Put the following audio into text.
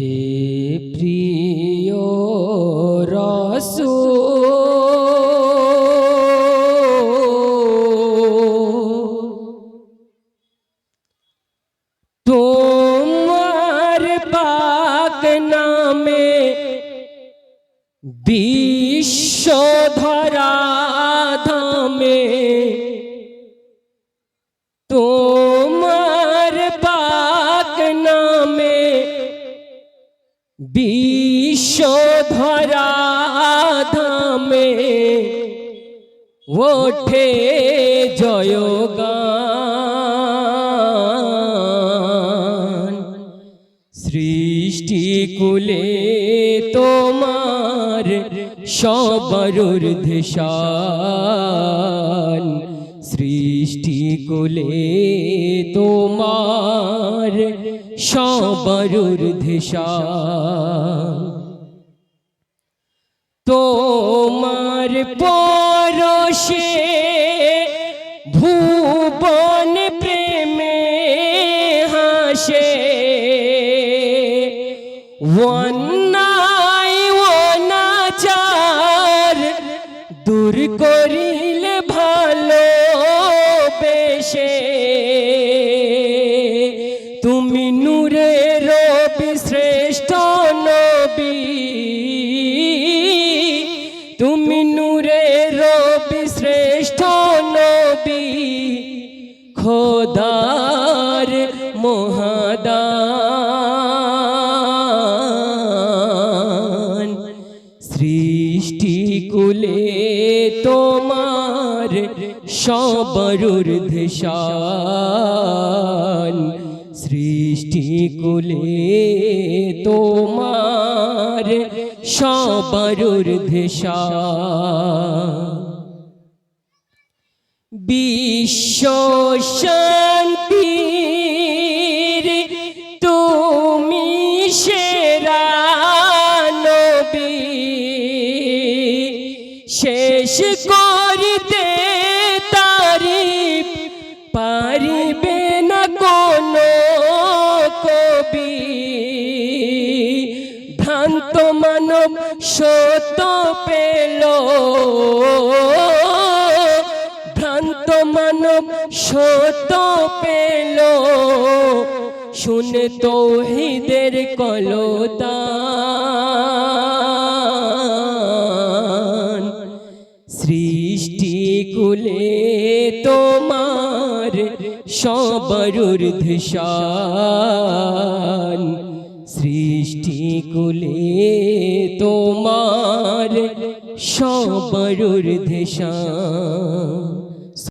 হে প্রিয় রসু তোমার পাক নামে বিশ্ব বিশ্ব ধরা ধামে ওঠে জয়গান। সৃষ্টি কুলে তোমার ধিশান সৃষ্টি কুলে তোমার সবরুর ধিশান তোমার পরশে ভুবন প্রেমে হাসে। অন্যায় অনাচার দূর করিলে ভালো বেশে নূরের রবি শ্রেষ্ঠ নবী। তুমি নূরের রবি শ্রেষ্ঠ নবী। খোদার মহাদান। সৃষ্টি কুলে তোমার সবরুর ধিশান সৃষ্টি কুলে তোমার সবরুর ধিশান বিশ্ব শান্তির তুমি সেরা নবী। শেষ করিতে কবি ভ্রান্ত মানব সত্য পেল। ভ্রান্ত মানব সত্য পেল। শুনে তৌহিদের কলতান সৃষ্টি কুলে ধিশান সৃষ্টি কুলে তোমার সবরুর ধিশান